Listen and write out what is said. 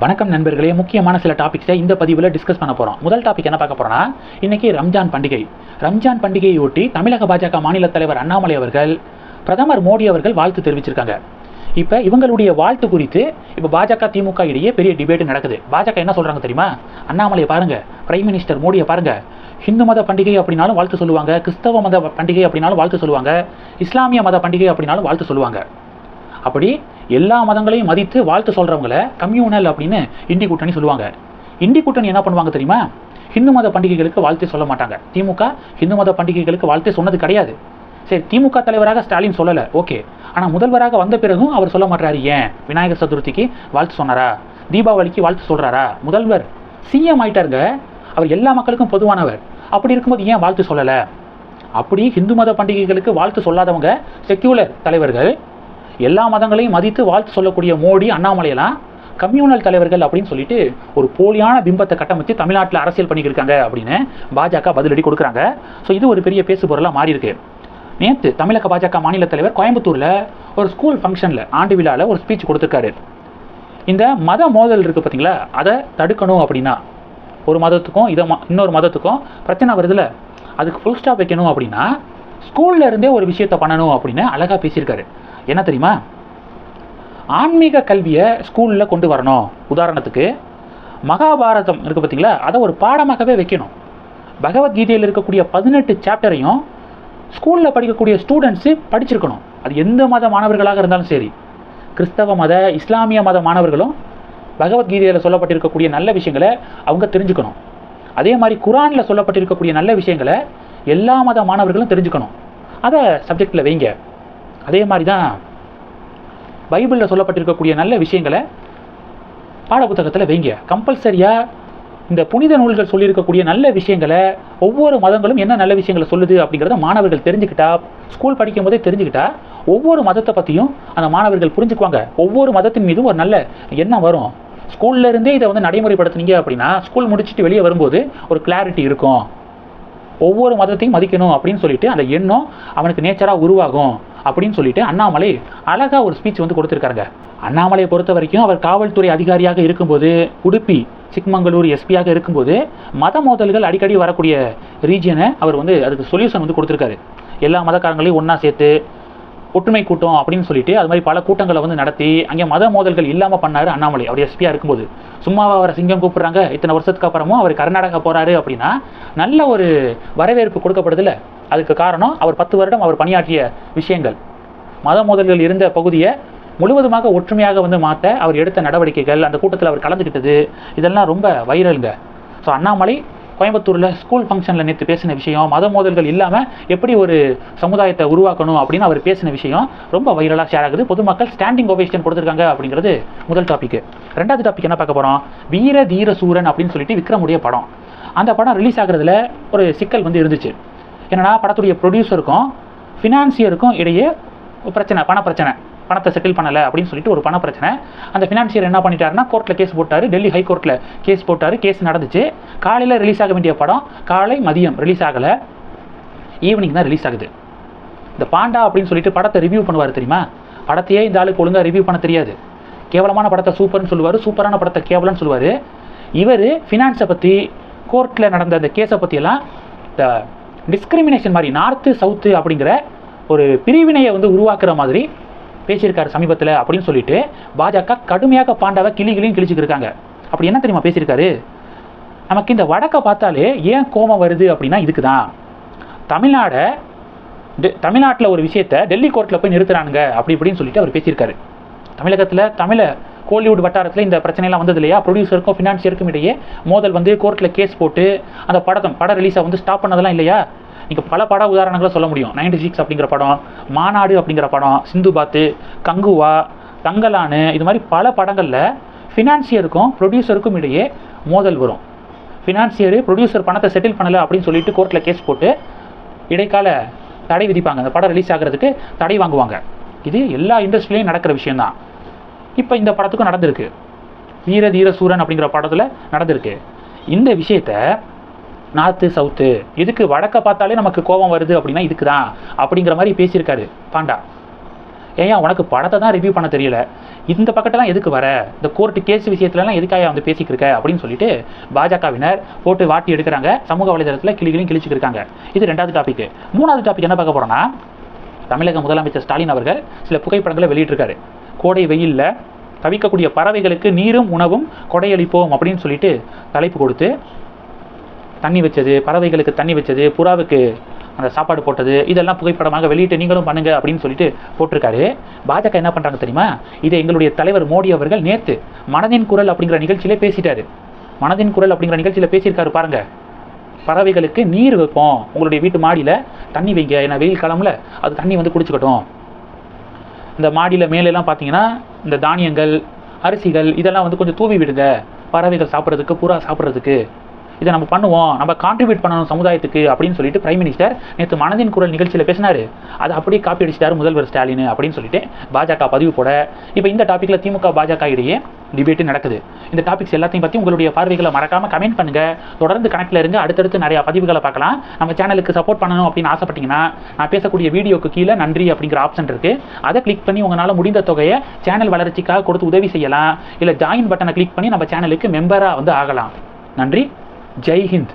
வணக்கம் நண்பர்களே முக்கியமான சில டாபிக்ஸை இந்த பதிவில் டிஸ்கஸ் பண்ண போகிறோம் முதல் டாபிக் என்ன பார்க்க போகிறோம்னா இன்னைக்கு ரம்ஜான் பண்டிகை. ரம்ஜான் பண்டிகையை ஒட்டி தமிழக பாஜக மாநில தலைவர் அண்ணாமலை அவர்கள் பிரதமர் மோடி அவர்கள் வாழ்த்து தெரிவிச்சிருக்காங்க. இப்போ இவங்களுடைய வாழ்த்து குறித்து இப்போ பாஜக திமுக இடையே பெரிய டிபேட் நடக்குது. பாஜக என்ன சொல்கிறாங்க தெரியுமா? அண்ணாமலையை பாருங்க பிரைம் மினிஸ்டர் மோடியை பாருங்க. ஹிந்து மத பண்டிகை அப்படின்னாலும் வாழ்த்து சொல்லுவாங்க கிறிஸ்தவ மத பண்டிகை அப்படின்னாலும் வாழ்த்து சொல்லுவாங்க இஸ்லாமிய மத பண்டிகை அப்படின்னாலும் வாழ்த்து சொல்லுவாங்க. அப்படி எல்லா மதங்களையும் மதித்து வாழ்த்து சொல்கிறவங்கள கம்யூனல் அப்படின்னு இந்தி கூட்டணி சொல்லுவாங்க. இந்தி கூட்டணி என்ன பண்ணுவாங்க தெரியுமா? ஹிந்து மத பண்டிகைகளுக்கு வாழ்த்து சொல்ல மாட்டாங்க. திமுக ஹிந்து மத பண்டிகைகளுக்கு வாழ்த்து சொன்னது கிடையாது. சரி திமுக தலைவராக ஸ்டாலின் சொல்லலை ஓகே. ஆனால் முதல்வராக வந்த பிறகும் அவர் சொல்ல மாட்டாரு ஏன்? விநாயகர் சதுர்த்திக்கு வாழ்த்து சொன்னாரா? தீபாவளிக்கு வாழ்த்து சொல்கிறாரா முதல்வர் சிஎம் ஆயிட்டாருங்க. அவர் எல்லா மக்களுக்கும் பொதுவானவர். அப்படி இருக்கும்போது ஏன் வாழ்த்து சொல்லலை? அப்படி ஹிந்து மத பண்டிகைகளுக்கு வாழ்த்து சொல்லாதவங்க செக்யூலர் தலைவர்கள் எல்லா மதங்களையும் மதித்து வாழ்த்து சொல்லக்கூடிய மோடி அண்ணாமலையெல்லாம் கம்யூனல் தலைவர்கள் அப்படின்னு சொல்லிட்டு ஒரு போலியான பிம்பத்தை கட்டமைச்சு தமிழ்நாட்டில் அரசியல் பண்ணிக்கிருக்காங்க அப்படின்னு பாஜக பதிலடி கொடுக்குறாங்க. ஸோ இது ஒரு பெரிய பேசு பொருளாக மாறி இருக்கு நேற்று தமிழக பாஜக மாநில தலைவர் கோயம்புத்தூரில் ஒரு ஸ்கூல் ஃபங்க்ஷனில் ஆண்டு விழாவில் ஒரு ஸ்பீச் கொடுத்துருக்காரு. இந்த மத மோதல் இருக்குது பார்த்தீங்களா அதை தடுக்கணும் அப்படின்னா ஒரு மதத்துக்கும் இதை ம- இன்னொரு மதத்துக்கும் பிரச்சனை வருதுல்ல. அதுக்கு ஃபுல் ஸ்டாப் வைக்கணும் அப்படின்னா ஸ்கூல்ல இருந்தே ஒரு விஷயத்தை பண்ணணும் அப்படின்னு அழகாக பேசியிருக்காரு. என்ன தெரியுமா? ஆன்மீக கல்வியை ஸ்கூலில் கொண்டு வரணும். உதாரணத்துக்கு மகாபாரதம் இருக்குது பார்த்தீங்களா? அதை ஒரு பாடமாகவே வைக்கணும். பகவத்கீதையில் இருக்கக்கூடிய பதினெட்டு சாப்டரையும் ஸ்கூலில் படிக்கக்கூடிய ஸ்டூடெண்ட்ஸு படிச்சிருக்கணும். அது எந்த மத மாணவர்களாக இருந்தாலும் சரி. கிறிஸ்தவ மத இஸ்லாமிய மத மாணவர்களும் பகவத்கீதையில் சொல்லப்பட்டிருக்கக்கூடிய நல்ல விஷயங்களை அவங்க தெரிஞ்சுக்கணும். அதே மாதிரி குரானில் சொல்லப்பட்டிருக்கக்கூடிய நல்ல விஷயங்களை எல்லா மத மாணவர்களும் தெரிஞ்சுக்கணும். அதை சப்ஜெக்டில் வைங்க. அதே மாதிரி தான் பைபிளில் சொல்லப்பட்டிருக்கக்கூடிய நல்ல விஷயங்களை பாடப்புத்தகத்தில் வைங்க. கம்பல்சரியாக இந்த புனித நூல்கள் சொல்லியிருக்கக்கூடிய நல்ல விஷயங்களை ஒவ்வொரு மதங்களும் என்ன நல்ல விஷயங்களை சொல்லுது அப்படிங்கிறத மாணவர்கள் தெரிஞ்சுக்கிட்டா ஸ்கூல் படிக்கும் போதே தெரிஞ்சுக்கிட்டா ஒவ்வொரு மதத்தை பற்றியும் அந்த மாணவர்கள் புரிஞ்சுக்குவாங்க. ஒவ்வொரு மதத்தின் மீதும் ஒரு நல்ல எண்ணம் வரும். ஸ்கூல்ல இருந்தே இதை வந்து நடைமுறைப்படுத்துனீங்க அப்படின்னா ஸ்கூல் முடிச்சுட்டு வெளியே வரும்போது ஒரு கிளாரிட்டி இருக்கும். ஒவ்வொரு மதத்தையும் மதிக்கணும் அப்படின்னு சொல்லிட்டு அந்த எண்ணம் அவனுக்கு நேச்சராக உருவாகும். அப்படின்னு சொல்லிட்டு அண்ணாமலை அழகாக ஒரு ஸ்பீச் வந்து கொடுத்துருக்காருங்க. அண்ணாமலையை பொறுத்த வரைக்கும் அவர் காவல்துறை அதிகாரியாக இருக்கும்போது உடுப்பி சிக்மங்களூர் எஸ்பியாக இருக்கும்போது மத மோதல்கள் அடிக்கடி வரக்கூடிய ரீஜியனை அவர் வந்து அதுக்கு சொல்யூஷன் வந்து கொடுத்துருக்காரு. எல்லா மதக்காரங்களையும் ஒன்றா சேர்த்து ஒற்றுமை கூட்டம் அப்படின்னு சொல்லிட்டு அது மாதிரி பல கூட்டங்களை வந்து நடத்தி அங்கே மத மோதல்கள் இல்லாமல் பண்ணார் அண்ணாமலை. அவர் எஸ்பியாக இருக்கும்போது. சும்மாவா அவரை சிங்கம் கூப்பிட்றாங்க இத்தனை வருஷத்துக்கு அப்புறமும் அவர் கர்நாடகா போறாரு அப்படின்னா நல்ல ஒரு வரவேற்பு கொடுக்கப்படுதில்ல. அதுக்கு காரணம் அவர் பத்து வருடம் அவர் பணியாற்றிய விஷயங்கள். மத மோதல்கள் இருந்த பகுதியை முழுவதுமாக ஒற்றுமையாக வந்து மாற்ற அவர் எடுத்த நடவடிக்கைகள் அந்த கூட்டத்தில் அவர் கலந்துக்கிட்டது இதெல்லாம் ரொம்ப வைரலுங்க. ஸோ அண்ணாமலை கோயம்புத்தூரில் ஸ்கூல் ஃபங்க்ஷனில் நேற்று பேசின விஷயம் மத மோதல்கள் இல்லாமல் எப்படி ஒரு சமுதாயத்தை உருவாக்கணும் அப்படின்னு அவர் பேசின விஷயம் ரொம்ப வைரலாக ஷேர் ஆகுது. பொதுமக்கள் ஸ்டாண்டிங் ஓவேஷன் கொடுத்துருக்காங்க அப்படிங்கிறது முதல் டாபிக் ரெண்டாவது டாபிக் என்ன பார்க்க போகிறோம் வீர தீர சூரன் அப்படின்னு சொல்லிட்டு விக்ரமுடைய படம். அந்த படம் ரிலீஸ் ஆகுறதுல ஒரு சிக்கல் வந்து இருந்துச்சு. என்னன்னா படத்துடைய ப்ரொடியூசருக்கும் ஃபினான்சியருக்கும் இடையே பிரச்சனை பண பிரச்சனை. பணத்தை செட்டில் பண்ணலை அப்படின்னு சொல்லிட்டு ஒரு பண பிரச்சனை. அந்த ஃபினான்சியர் என்ன பண்ணிட்டாருன்னா கோர்ட்டில் கேஸ் போட்டார். டெல்லி ஹை கோர்ட்டில் கேஸ் போட்டார். கேஸ் நடந்துச்சு. காலையில் ரிலீஸ் ஆக வேண்டிய படம் காலை மதியம் ரிலீஸ் ஆகலை. ஈவினிங் தான் ரிலீஸ் ஆகுது. இந்த பாண்டா அப்படின்னு சொல்லிட்டு படத்தை ரிவ்யூ பண்ணுவார் தெரியுமா? படத்தையே இந்த ஆளுக்கு ஒழுங்காக ரிவ்யூ பண்ண தெரியாது. கேவலமான படத்தை சூப்பர்னு சொல்லுவார். சூப்பரான படத்தை கேவலம்னு சொல்லுவார். இவர் ஃபினான்ஸை பற்றி கோர்ட்டில் நடந்த அந்த கேஸை பற்றியெல்லாம் இந்த டிஸ்கிரிமினேஷன் மாதிரி நார்த்து சவுத்து அப்படிங்கிற ஒரு பிரிவினையை வந்து உருவாக்குற மாதிரி பேசியிருக்காரு சமீபத்தில் அப்படின்னு சொல்லிட்டு பாஜக கடுமையாக பாண்டாவை கிளி கிளியும் கிழிச்சுக்கிருக்காங்க அப்படி என்ன தெரியுமா பேசியிருக்காரு? நமக்கு இந்த வடக்கை பார்த்தாலே ஏன் கோமம் வருது அப்படின்னா இதுக்கு தான் தமிழ்நாடை தமிழ்நாட்டில் ஒரு விஷயத்தை டெல்லி கோர்ட்டில் போய் நிறுத்துறானுங்க அப்படி இப்படின்னு சொல்லிட்டு அவர் பேசியிருக்காரு. தமிழகத்தில் தமிழை கோலிவுட் வட்டாரத்தில் இந்த பிரச்சனைலாம் வந்தது இல்லையா? ப்ரொடியூசருக்கும் ஃபினான்சியருக்கும் இடையே மோதல் வந்து கோர்ட்டில் கேஸ் போட்டு அந்த படத்தம் பட ரிலீஸை வந்து ஸ்டாப் பண்ணதெல்லாம் இல்லையா? நீங்கள் பல பட உதாரணங்களை சொல்ல முடியும். நைன்டி சிக்ஸ் அப்படிங்கிற படம் மாநாடு அப்படிங்கிற படம் சிந்து பாத்து கங்குவா தங்கலானு இது மாதிரி பல படங்களில் ஃபினான்சியருக்கும் ப்ரொடியூசருக்கும் இடையே மோதல் வரும். ஃபினான்சியர் ப்ரொடியூசர் பணத்தை செட்டில் பண்ணலை அப்படின்னு சொல்லிட்டு கோர்ட்டில் கேஸ் போட்டு இடைக்கால தடை விதிப்பாங்க. அந்த படம் ரிலீஸ் ஆகிறதுக்கு தடை வாங்குவாங்க. இது எல்லா இண்டஸ்ட்ரியிலையும் நடக்கிற விஷயம்தான். இப்போ இந்த படத்துக்கும் நடந்திருக்கு. வீர தீர சூரன் அப்படிங்கிற படத்தில் நடந்திருக்கு. இந்த விஷயத்த நார்த்து சவுத்து இதுக்கு வடக்க பார்த்தாலே நமக்கு கோபம் வருது அப்படின்னா இதுக்கு தான் அப்படிங்கிற மாதிரி பேசியிருக்காரு பாண்டா. ஏன் உனக்கு படத்தை தான் ரிவ்யூ பண்ண தெரியல. இந்த பக்கத்தெல்லாம் எதுக்கு வர? இந்த கோர்ட்டு கேஸ் விஷயத்துலலாம் எதுக்காக வந்து பேசிக்கிருக்க அப்படின்னு சொல்லிட்டு பாஜகவினர் போட்டு வாட்டி எடுக்கிறாங்க. சமூக வலைதளத்தில் கிளிகளையும் கிழிச்சிட்டு இது ரெண்டாவது டாபிக் மூணாவது டாபிக் என்ன பார்க்க போகிறோன்னா தமிழக முதலமைச்சர் ஸ்டாலின் அவர்கள் சில புகைப்படங்களை வெளியிட்டிருக்காரு. கோடை வெயிலில் தவிக்கக்கூடிய பறவைகளுக்கு நீரும் உணவும் கொடையளிப்போம் அப்படின்னு சொல்லிட்டு தலைப்பு கொடுத்து தண்ணி வச்சது பறவைகளுக்கு தண்ணி வச்சது புறாவுக்கு அந்த சாப்பாடு போட்டது இதெல்லாம் புகைப்படமாக வெளியிட்டு நீங்களும் பண்ணுங்க அப்படின்னு சொல்லிட்டு போட்டிருக்காரு. பாஜக என்ன பண்ணுறாங்க தெரியுமா? இதை எங்களுடைய தலைவர் மோடி அவர்கள் நேற்று மனதின் குரல் அப்படிங்கிற நிகழ்ச்சியிலே பேசிட்டாரு. மனதின் குரல் அப்படிங்கிற நிகழ்ச்சியில் பேசியிருக்காரு பாருங்க. பறவைகளுக்கு நீர் வைப்போம். உங்களுடைய வீட்டு மாடியில் தண்ணி வைங்க. ஏன்னா வெயில் காலமில் அது தண்ணி வந்து குடிச்சுக்கட்டும். இந்த மாடியில் மேலெல்லாம் பார்த்தீங்கன்னா இந்த தானியங்கள் அரிசிகள் இதெல்லாம் வந்து கொஞ்சம் தூவி விடுங்க. பறவைகள் சாப்பிட்றதுக்கு புறா சாப்பிட்றதுக்கு. இதை நம்ம பண்ணுவோம் நம்ம கான்ட்ரிபியூட் பண்ணணும் சமுதாயத்துக்கு அப்படின்னு சொல்லிட்டு பிரைம் மினிஸ்டர் நேற்று மனதின் குரல் நிகழ்ச்சியில் பேசினாரு. அதை அப்படியே காப்பி அடிச்சிட்டார் முதல்வர் ஸ்டாலின் அப்படின்னு சொல்லிட்டு பாஜக பதிவு போட. இப்போ இந்த டாப்பிக்கில் திமுக பாஜக இடையே டிபேட்டு நடக்குது. இந்த டாபிக்ஸ் எல்லாத்தையும் பற்றி உங்களுடைய பார்வைகளை மறக்காமல் கமெண்ட் பண்ணுங்கள் தொடர்ந்து கணக்கில் இருங்க. அடுத்தடுத்து நிறையா பதிவுகளை பார்க்கலாம். நம்ம சேனலுக்கு சப்போர்ட் பண்ணணும் அப்படின்னு ஆசைப்பட்டீங்கன்னா நான் பேசக்கூடிய வீடியோக்கு கீழே நன்றி அப்படிங்கிற ஆப்ஷன் இருக்குது அதை கிளிக் பண்ணி உங்களால் முடிந்த தொகையை சேனல் வளர்ச்சிக்காக கொடுத்து உதவி செய்யலாம். இல்லை ஜாயின் பட்டனை கிளிக் பண்ணி நம்ம சேனலுக்கு மெம்பராக வந்து ஆகலாம். நன்றி. ஜெய் ஹிந்த்